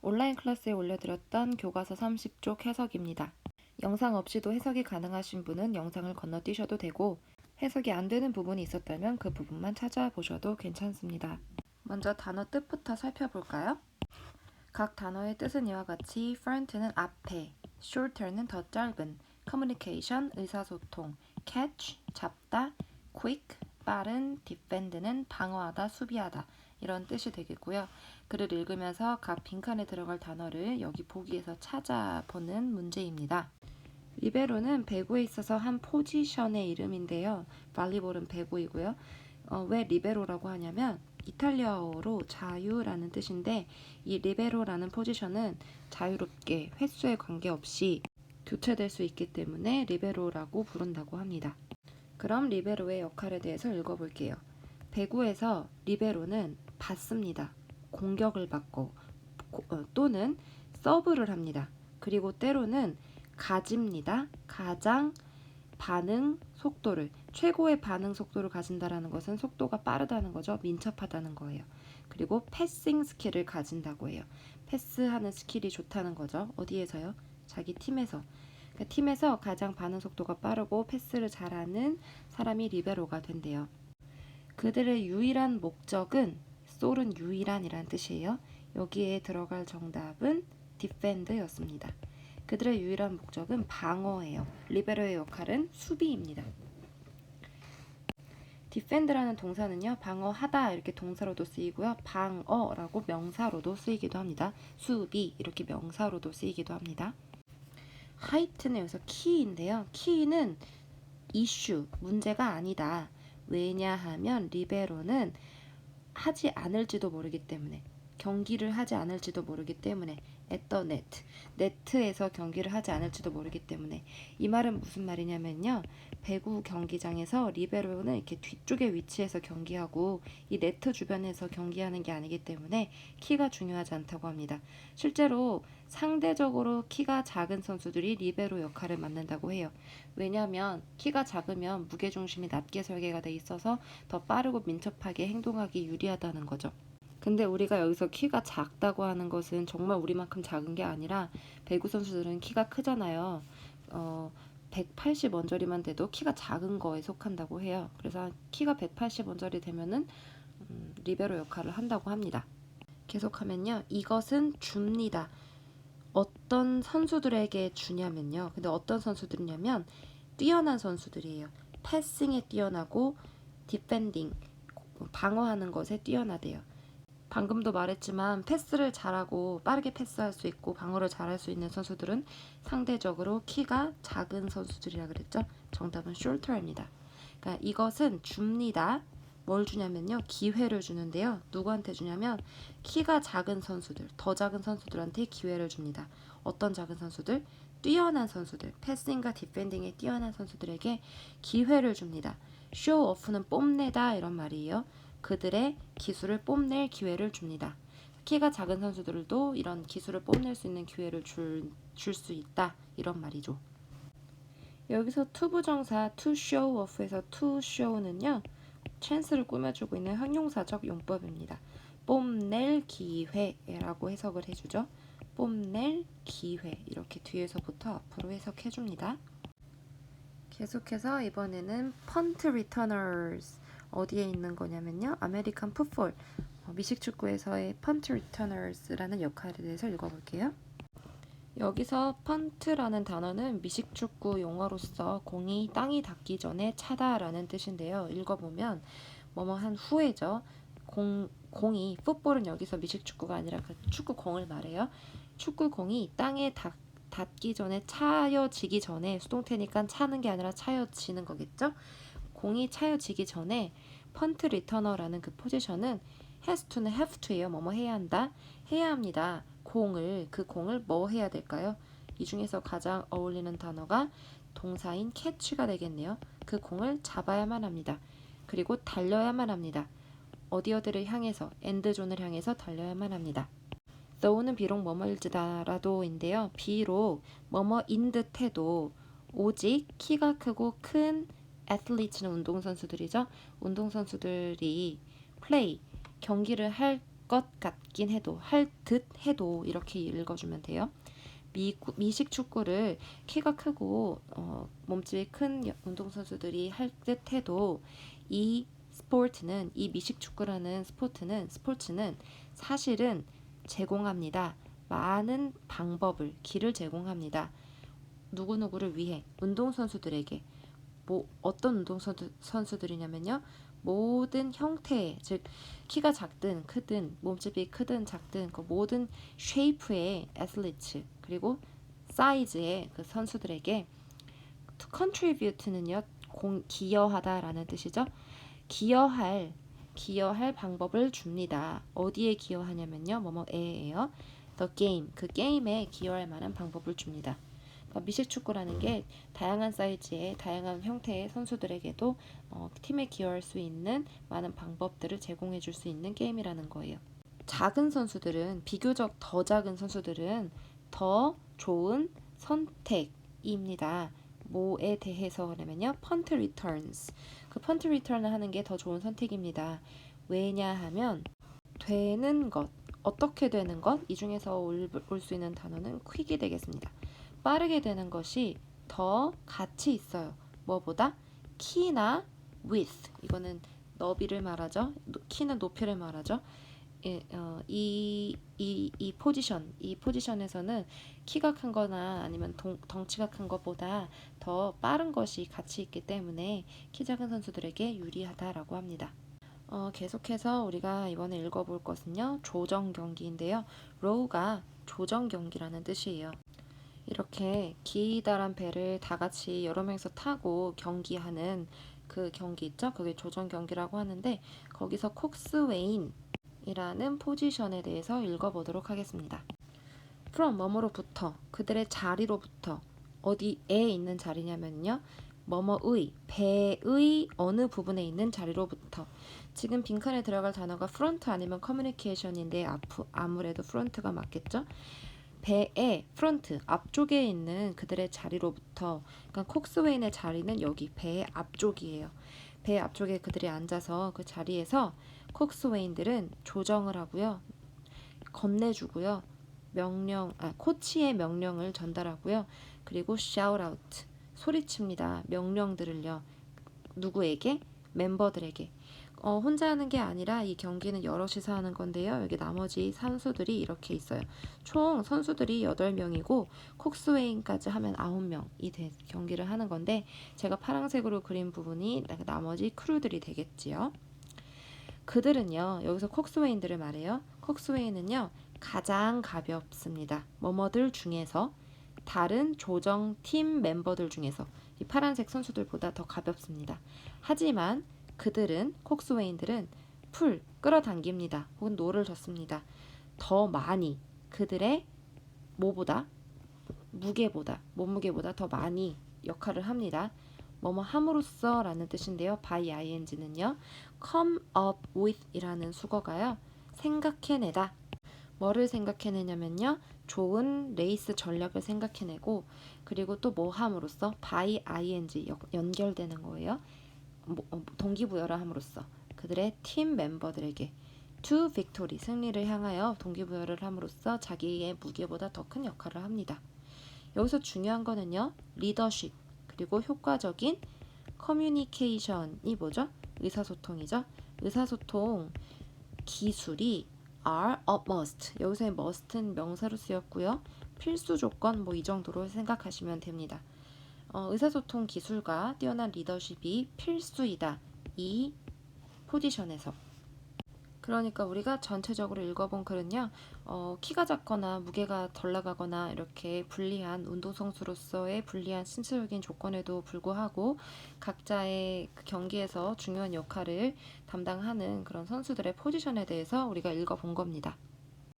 온라인 클래스에 올려드렸던 교과서 30쪽 해석입니다. 영상 없이도 해석이 가능하신 분은 영상을 건너뛰셔도 되고 해석이 안 되는 부분이 있었다면 그 부분만 찾아보셔도 괜찮습니다. 먼저 단어 뜻부터 살펴볼까요? 각 단어의 뜻은 이와 같이 front는 앞에, shorter는 더 짧은, communication 의사소통, catch 잡다, quick 빠른, defend는 방어하다, 수비하다 이런 뜻이 되겠고요. 글을 읽으면서 각 빈칸에 들어갈 단어를 여기 보기에서 찾아보는 문제입니다. 리베로는 배구에 있어서 한 포지션의 이름인데요. 발리볼은 배구이고요. 어, 왜 리베로라고 하냐면 이탈리아어로 자유라는 뜻인데 이 리베로라는 포지션은 자유롭게 횟수에 관계없이 교체될 수 있기 때문에 리베로라고 부른다고 합니다. 그럼 리베로의 역할에 대해서 읽어볼게요. 배구에서 리베로는 받습니다. 공격을 받고 고- 어, 또는 서브를 합니다. 그리고 때로는 가집니다. 가장 반응 속도를 최고의 반응 속도를 가진다라는 것은 속도가 빠르다는 거죠. 민첩하다는 거예요. 그리고 패싱 스킬을 가진다고 해요. 패스하는 스킬이 좋다는 거죠. 어디에서요? 자기 팀에서. 그러니까 팀에서 가장 반응 속도가 빠르고 패스를 잘하는 사람이 리베로가 된대요. 그들의 유일한 목적은 솔은 유일한이란 뜻이에요. 여기에 들어갈 정답은 디펜드였습니다. 그들의 유일한 목적은 방어예요. 리베로의 역할은 수비입니다. 디펜드라는 동사는요, 방어하다 이렇게 동사로도 쓰이고요, 방어라고 명사로도 쓰이기도 합니다. 수비 이렇게 명사로도 쓰이기도 합니다. 하이트는 여기서 키인데요. 키는 이슈, 문제가 아니다. 왜냐하면 리베로는 하지 않을지도 모르기 때문에 경기를 하지 않을지도 모르기 때문에 the net 네트에서 경기를 하지 않을지도 모르기 때문에. 이 말은 무슨 말이냐면요. 배구 경기장에서 리베로는 이렇게 뒤쪽에 위치해서 경기하고 이 네트 주변에서 경기하는 게 아니기 때문에 키가 중요하지 않다고 합니다. 실제로 상대적으로 키가 작은 선수들이 리베로 역할을 맡는다고 해요 왜냐하면 키가 작으면 무게 중심이 낮게 설계가 돼 있어서 더 빠르고 민첩하게 행동하기 유리하다는 거죠. 근데 우리가 여기서 키가 작다고 하는 것은 정말 우리만큼 작은 게 아니라 배구 선수들은 키가 크잖아요. 어, 180 언저리만 돼도 키가 작은 거에 속한다고 해요. 그래서 키가 180 언저리 되면은 음, 리베로 역할을 한다고 합니다. 계속하면요. 이것은 줍니다. 어떤 선수들에게 주냐면요. 근데 어떤 선수들이냐면 뛰어난 선수들이에요. 패싱에 뛰어나고 디펜딩 방어하는 것에 뛰어나대요. 방금도 말했지만 패스를 잘하고 빠르게 패스할 수 있고 방어를 잘할 수 있는 선수들은 상대적으로 키가 작은 선수들이라 그랬죠. 정답은 shorter입니다. 그러니까 이것은 줍니다. 뭘 주냐면요. 기회를 주는데요. 누구한테 주냐면 키가 작은 선수들, 더 작은 선수들한테 기회를 줍니다. 어떤 작은 선수들? 뛰어난 선수들, 패싱과 디펜딩에 뛰어난 선수들에게 기회를 줍니다. 쇼 오프는 뽐내다 이런 말이에요. 그들의 기술을 뽐낼 기회를 줍니다. 키가 작은 선수들도 이런 기술을 뽐낼 수 있는 기회를 줄줄수 있다 이런 말이죠. 여기서 투부정사 to show off에서 to show는요 찬스를 꾸며주고 있는 형용사적 용법입니다. 뽐낼 기회라고 해석을 해주죠. 뽐낼 기회 이렇게 뒤에서부터 앞으로 해석해 줍니다. 계속해서 이번에는 펀트 리터너스 어디에 있는 거냐면요. 아메리칸 풋볼 어, 미식축구에서의 펀트 리터너스라는 역할에 대해서 읽어볼게요. 여기서 펀트라는 단어는 미식축구 용어로서 공이 땅이 닿기 전에 차다라는 뜻인데요. 읽어보면 뭐뭐 한 후에죠. 공, 공이 풋볼은 여기서 미식축구가 아니라 그 축구공을 말해요. 축구공이 땅에 닿, 닿기 전에 차여지기 전에 수동태니까 차는 게 아니라 차여지는 거겠죠. 공이 차여지기 전에 펀트 리터너라는 그 포지션은 has to는 have to예요. 뭐뭐 해야 한다. 해야 합니다. 공을 그 공을 뭐 해야 될까요? 이 중에서 가장 어울리는 단어가 동사인 catch가 되겠네요. 그 공을 잡아야만 합니다. 그리고 달려야만 합니다. 어디 어디를 향해서 엔드존을 향해서 달려야만 합니다. though는 비록 뭐뭐일지다라도인데요. 비록 뭐뭐인 듯해도 오직 키가 크고 큰 애틀리트는 운동선수들이죠. 운동선수들이 플레이 경기를 할 것 같긴 해도 할 듯 해도 이렇게 읽어주면 돼요. 미, 미식 축구를 키가 크고 어, 몸집이 큰 여- 운동선수들이 할 듯 해도 이 스포츠는 이 미식 축구라는 스포츠는 스포츠는 사실은 제공합니다. 많은 방법을 길을 제공합니다. 누구누구를 위해 운동선수들에게 뭐 어떤 운동선수들이냐면요. 모든 형태의 즉 키가 작든 크든 몸집이 크든 작든 그 모든 쉐이프의 애슬리트 그리고 사이즈의 그 선수들에게 to contribute는요 공, 기여하다라는 뜻이죠. 기여할 기여할 방법을 줍니다. 어디에 기여하냐면요 뭐뭐에예요. the game 그 게임에 기여할 만한 방법을 줍니다. 그러니까 미식 축구라는 게 다양한 사이즈의 다양한 형태의 선수들에게도 어, 팀에 기여할 수 있는 많은 방법들을 제공해 줄 수 있는 게임이라는 거예요. 작은 선수들은 비교적 더 작은 선수들은 더 좋은 선택입니다. 뭐에 대해서 하냐면요. 펀트 리턴스. 그 펀트 리턴을 하는 게 더 좋은 선택입니다. 왜냐 하면 되는 것, 어떻게 되는 것, 이 중에서 올 수 있는 단어는 퀵이 되겠습니다. 빠르게 되는 것이 더 가치 있어요. 뭐보다 키나 width 이거는 너비를 말하죠. 노- 키는 높이를 말하죠. 예, 어, 이, 이, 이 포지션, 이 포지션에서는 키가 큰 거나 아니면 동, 덩치가 큰 것보다 더 빠른 것이 가치 있기 때문에 키 작은 선수들에게 유리하다라고 합니다. 어, 계속해서 우리가 이번에 읽어볼 것은요, 조정 경기인데요. row가 조정 경기라는 뜻이에요. 이렇게 기다란 배를 다 같이 여러 명이서 타고 경기하는 그 경기 있죠? 그게 조정 경기라고 하는데 거기서 콕스웨인이라는 포지션에 대해서 읽어보도록 하겠습니다. from 뭐뭐로부터 그들의 자리로부터 어디에 있는 자리냐면요. 뭐뭐의 배의 어느 부분에 있는 자리로부터 지금 빈칸에 들어갈 단어가 front 아니면 아프, 아무래도 front가 맞겠죠? 배의 프론트 앞쪽에 있는 그들의 자리로부터 그러니까 콕스웨인의 자리는 여기 배의 앞쪽이에요. 배 앞쪽에 그들이 앉아서 그 자리에서 콕스웨인들은 조정을 하고요. 건네주고요. 명령 아 코치의 명령을 전달하고요. 그리고 shout out 소리칩니다. 명령들을요. 누구에게? 멤버들에게. 어, 혼자 하는 게 아니라 이 경기는 여럿이서 하는 건데요. 여기 나머지 선수들이 이렇게 있어요. 총 선수들이 8명이고 콕스웨인까지 하면 9명이 대, 경기를 하는 건데 제가 파란색으로 그린 부분이 나- 나머지 크루들이 되겠지요. 그들은요. 여기서 콕스웨인들을 말해요. 콕스웨인은요. 가장 가볍습니다. 뭐뭐들 중에서 다른 조정 팀 멤버들 중에서 이 파란색 선수들보다 더 가볍습니다. 하지만 그들은 콕스웨인들은 풀 끌어당깁니다. 혹은 노를 젓습니다. 더 많이 그들의 뭐보다 무게보다 몸무게보다 더 많이 역할을 합니다. 뭐뭐 함으로써 라는 뜻인데요. by ing는요. come up with이라는 수거가요. 생각해내다. 뭐를 생각해내냐면요. 좋은 레이스 전략을 생각해내고 그리고 또 뭐 함으로써 by ing 연- 연결되는 거예요. 뭐, 어, 동기부여를 함으로써 그들의 팀 멤버들에게 to victory 승리를 향하여 동기부여를 함으로써 자기의 무게보다 더 큰 역할을 합니다. 여기서 중요한 거는요. 리더십 그리고 효과적인 커뮤니케이션이 뭐죠? 의사소통이죠. 의사소통 기술이 are a must. 여기서의 must는 명사로 쓰였고요. 필수 조건 뭐 이 정도로 생각하시면 됩니다. 어, 의사소통 기술과 뛰어난 리더십이 필수이다. 이 포지션에서. 그러니까 우리가 전체적으로 읽어본 글은요, 어, 키가 작거나 무게가 덜 나가거나 이렇게 불리한 운동선수로서의 불리한 신체적인 조건에도 불구하고 각자의 그 경기에서 중요한 역할을 담당하는 그런 선수들의 포지션에 대해서 우리가 읽어본 겁니다.